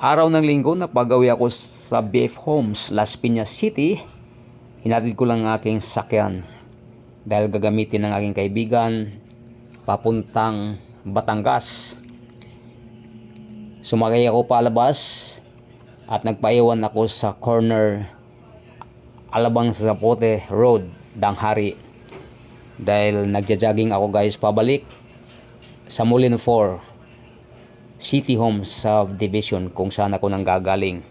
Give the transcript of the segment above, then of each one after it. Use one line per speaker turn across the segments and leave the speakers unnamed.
Araw ng linggo na pagawi ako sa BF Homes, Las Piñas City. Hinatid ko lang ang aking sakyan dahil gagamitin ng aking kaibigan papuntang Batangas. Sumakay ako palabas at nagpaiwan ako sa corner Alabang Zapote Road, Danghari. Dahil nagja-jogging ako guys pabalik sa Mulin 4 City Home Subdivision kung saan ako nang gagaling.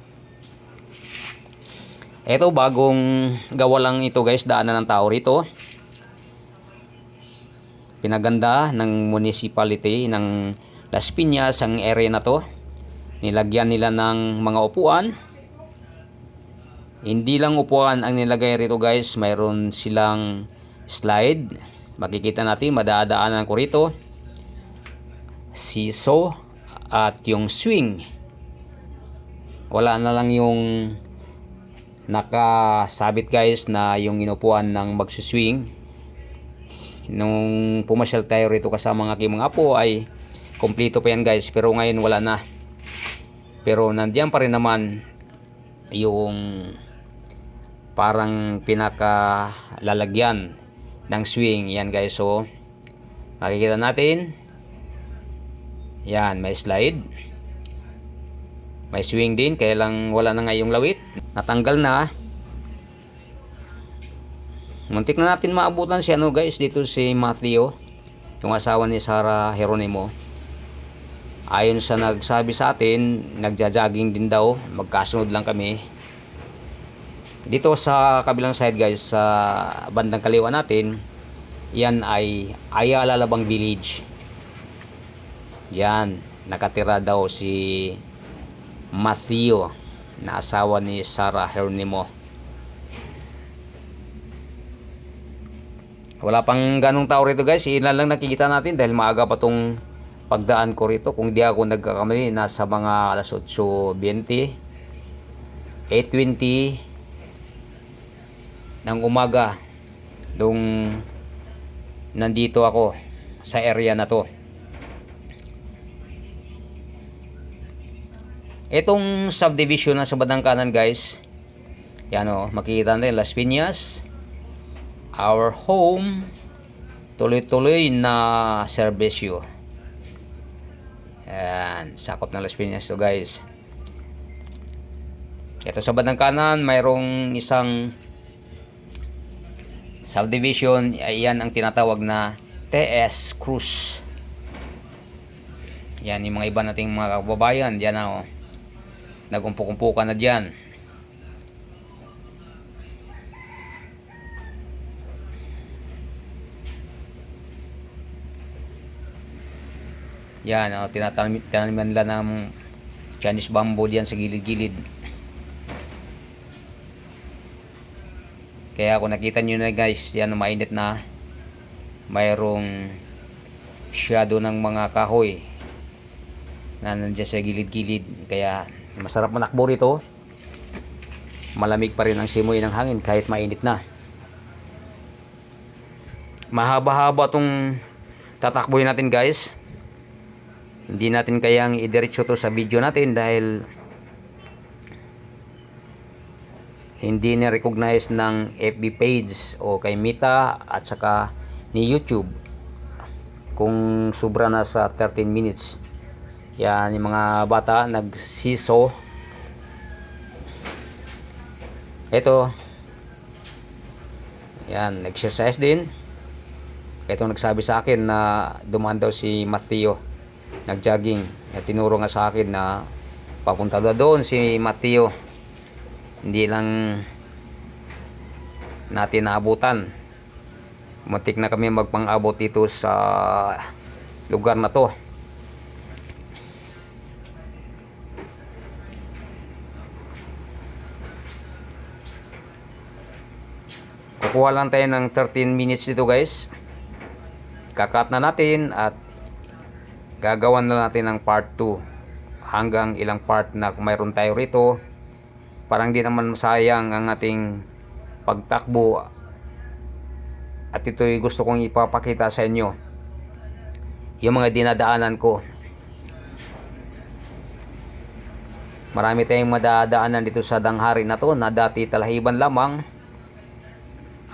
Ito bagong gawa lang ito guys, daanan ng tao rito. Pinaganda ng municipality ng Las Piñas ang area na to. Nilagyan nila ng mga upuan. Hindi lang upuan ang nilagay rito guys, mayroon silang slide. Makikita natin, madadaanan ko rito. Siso at yung swing. Wala na lang yung nakasabit guys na yung inupuan ng magsuswing nung pumasyal tayo rito kasama ng aking mga apo ay kompleto pa yan guys. Pero ngayon wala na. Pero nandiyan pa rin naman yung parang pinaka lalagyan ng swing. Yan guys so makikita natin yan, may slide. May swing din, kaya lang wala na nga yung lawit. Natanggal na. Muntik na natin maabutan si ano guys, dito si Matthew, yung asawa ni Sarah Heronimo. Ayon sa nagsabi sa atin, nagja-jogging din daw, magkasunod lang kami. Dito sa kabilang side guys, sa bandang kaliwa natin, yan ay Ayala Labang Village. Yan, nakatira daw si Matthew na asawa ni Sarah Hernimo. Wala pang ganong tao rito guys, ilan lang nakikita natin dahil maaga pa tong pagdaan ko rito. Kung di ako nagkakamali, nasa mga alas 8.20, 8.20 ng umaga nung nandito ako sa area na to. Itong subdivision na sa badang kanan guys, yan o, makikita natin Las Piñas, our home, tuloy-tuloy na serbesyo. Yan, sakop ng Las Piñas to guys. Ito sa badang kanan, mayroong isang subdivision, yan ang tinatawag na TS Cruz. Yan yung mga iba nating mga kababayan, yan na o nagumpok-umpukan na dyan. Yan oh, tinatanim tinaniman nila ng Chinese bamboo diyan sa gilid-gilid. Kaya kung nakita nyo na guys yan mainit na mayroong shadow ng mga kahoy na nandiyan sa gilid-gilid. Kaya Masarap manakbo rito. Malamig pa rin ang simoy ng hangin kahit mainit na. Mahaba-haba tong tatakbuhin natin guys. Hindi natin kayang idiretso to sa video natin dahil hindi ni-recognize ng FB page o kay Mita at saka ni YouTube kung sobra na sa 13 minutes yan, yung mga bata nagsiso. Ito. Yan, exercise din. Ito nagsabi sa akin na dumaan daw si Mateo. Nagjogging. At tinuro nga sa akin na papunta daw doon si Mateo. Hindi lang natin naabutan. Matik na kami magpang-abot dito sa lugar na to. Kukuha lang tayo ng 13 minutes dito guys. Kakat na natin at gagawan na natin ng part 2 hanggang ilang part na mayroon tayo rito. Parang di naman masayang ang ating pagtakbo. At ito'y gusto kong ipapakita sa inyo. Yung mga dinadaanan ko. Marami tayong madadaanan dito sa danghari na to na dati talahiban lamang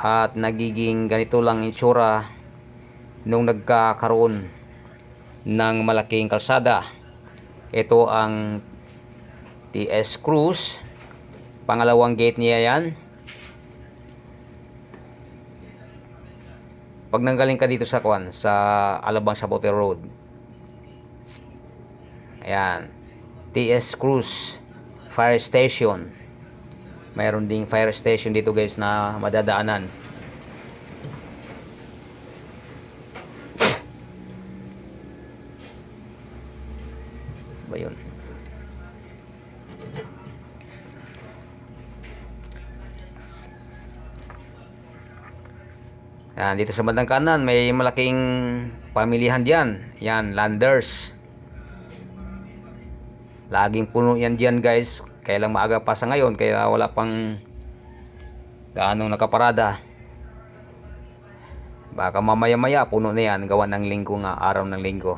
at nagiging ganito lang itsura nung nagkakaroon ng malaking kalsada. Ito ang TS Cruz. Pangalawang gate niya yan. Pag nanggaling ka dito sa Kwan, sa Alabang Sapote Road. Ayan. TS Cruz Fire Station. Mayroon ding fire station dito guys na madadaanan. Ba? Yan, dito sa bandang kanan may malaking pamilihan diyan. Yan, landers. Laging puno yan diyan guys. Kaya lang maaga pa sa ngayon kaya wala pang gaano nakaparada. Baka mamaya maya puno na yan gawa ng linggo nga, araw ng linggo.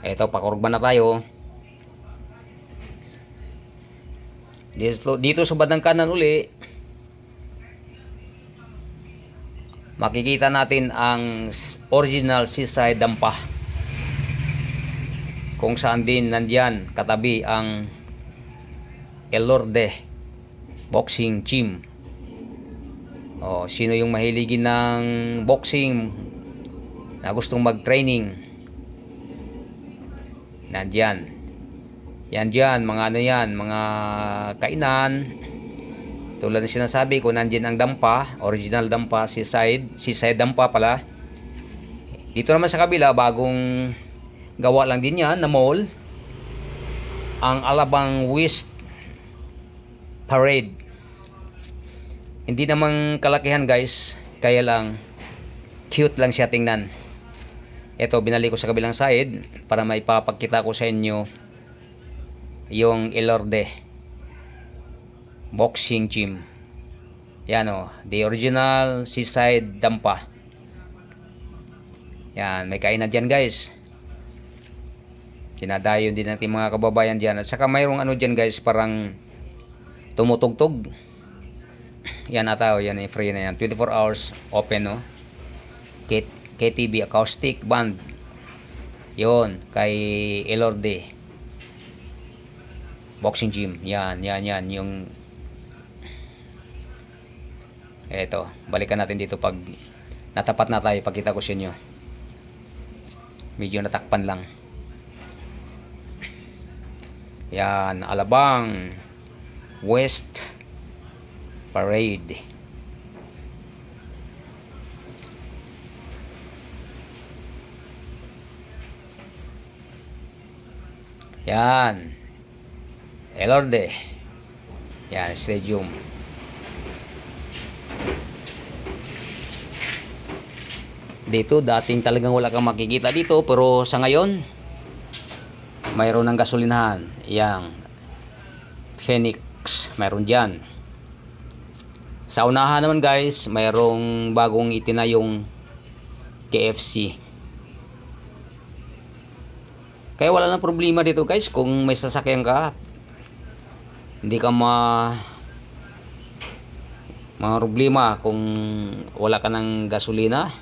Eto, pakurba na tayo. Dito, dito sa bandang kanan uli, makikita natin ang original seaside dampa. Kung saan din nandyan katabi ang Elorde Boxing Gym. O, sino yung mahiligin ng boxing na gustong mag-training? Nandyan. Yan dyan, mga ano yan, mga kainan. Tulad ng sinasabi ko, nandyan ang dampa, original dampa, seaside, seaside dampa pala. Dito naman sa kabila, bagong gawa lang din yan na mall. Ang Alabang West Parade. Hindi namang kalakihan guys, kaya lang cute lang siya tingnan. Ito, binali ko sa kabilang side para maipapakita ko sa inyo yung Elorde Boxing Gym. Yan o, the original seaside dampa. Yan, may kainan dyan guys. Dinadayo din natin mga kababayan dyan. At saka mayroong ano dyan guys, parang tumutugtog. Yan ata, o, yan eh, free na yan. 24 hours open no. K KTB Acoustic Band. Yon, kay Elorde. Boxing gym. Yan, yan, yan. Yung Eto, balikan natin dito pag natapat na tayo, pagkita ko sa inyo. Medyo natakpan lang. Yan, Alabang West Parade. Yan. Elorde. Yan, stadium. Dito, dating talagang wala kang makikita dito. Pero sa ngayon, mayroon ng gasolinahan. Yang Phoenix, mayroon dyan. Sa unahan naman guys, mayroong bagong itinayong KFC. Kaya wala nang problema dito guys kung may sasakyan ka. Hindi ka ma mga problema kung wala ka ng gasolina.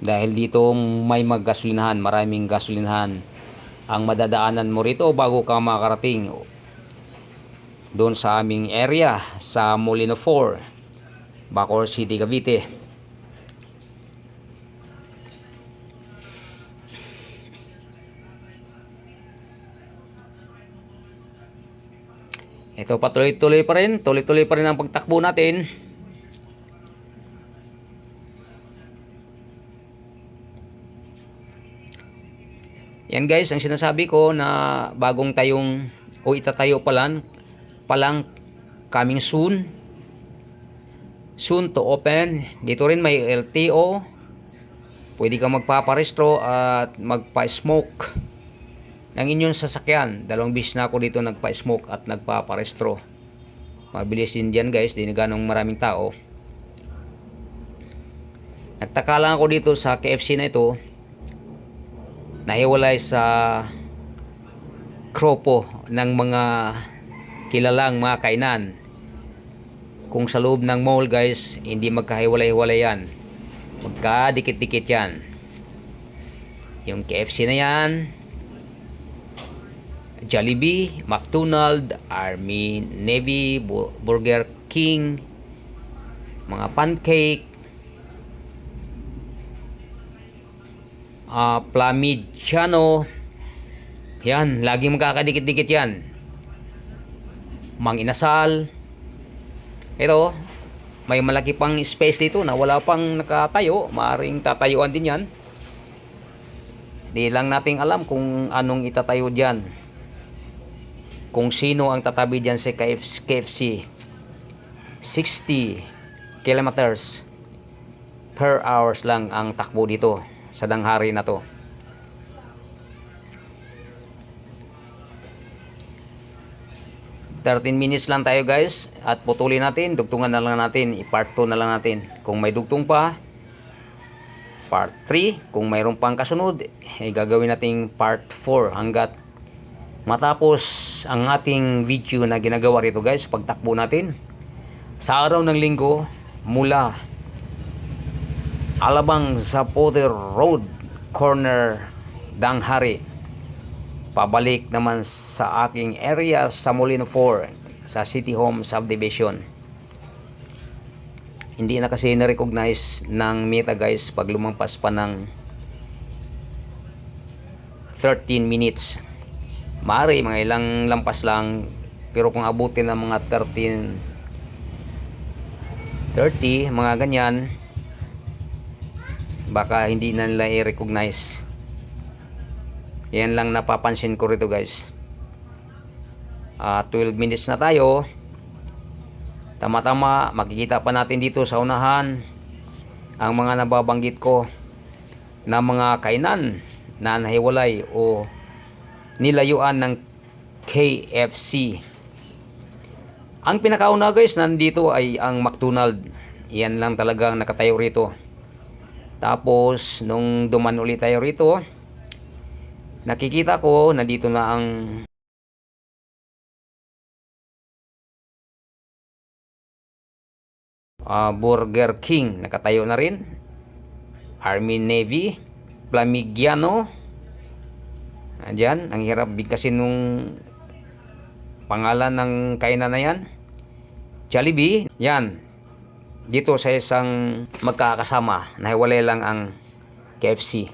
Dahil dito may maggasolinahan, maraming gasolinahan ang madadaanan mo rito bago ka makarating doon sa aming area sa Molino 4 Bacoor City, Cavite. Ito patuloy-tuloy pa rin. Tuloy-tuloy pa rin ang pagtakbo natin Yan guys, ang sinasabi ko na bagong tayong o itatayo pa lang, palang coming soon. Soon to open. Dito rin may LTO. Pwede ka magpaparestro at magpa-smoke ng inyong sasakyan. Dalawang bis na ako dito nagpa-smoke at nagpaparestro. Mabilis din dyan guys, di ganong maraming tao. Nagtaka lang ako dito sa KFC na ito nahiwalay sa kropo ng mga kilalang mga kainan. Kung sa loob ng mall guys, hindi magkahiwalay-hiwalay yan. Magkadikit-dikit yan. Yung KFC na yan, Jollibee, McDonald, Army, Navy, Bu- Burger King, mga pancake, ah Plamigiano, yan, laging magkakadikit-dikit yan. Mang Inasal, ito, may malaki pang space dito na wala pang nakatayo, maaring tatayuan din yan. Di lang nating alam kung anong itatayo diyan. Kung sino ang tatabi diyan sa KFC. KFC. 60 kilometers per hours lang ang takbo dito sa danghari na to. Thirteen minutes lang tayo guys at putulin natin, dugtungan na lang natin, i-part 2 na lang natin. Kung may dugtong pa, part 3. Kung mayroon pang kasunod, eh, gagawin nating part 4 hanggat matapos ang ating video na ginagawa rito guys, pagtakbo natin. Sa araw ng linggo, mula Alabang Zapote Road, corner Danghari. Pabalik naman sa aking area sa Molino 4 sa City Home Subdivision hindi na kasi na-recognize ng Meta guys pag lumampas pa ng 13 minutes maaari mga ilang lampas lang pero kung abutin ng mga 13 30 mga ganyan baka hindi na nila i-recognize yan lang napapansin ko rito guys Ah, 12 minutes na tayo Tama-tama, makikita pa natin dito sa unahan ang mga nababanggit ko na mga kainan na nahiwalay o nilayuan ng KFC. Ang pinakauna guys, nandito ay ang McDonald. Yan lang talagang nakatayo rito. Tapos, nung duman ulit tayo rito, nakikita ko na dito na ang Ah, Burger King. Nakatayo na rin. Army Navy Plamigiano. Andyan, ang hirap bigkasin nung pangalan ng kainan na yan. Jollibee, yan dito sa isang magkakasama nahiwalay lang ang KFC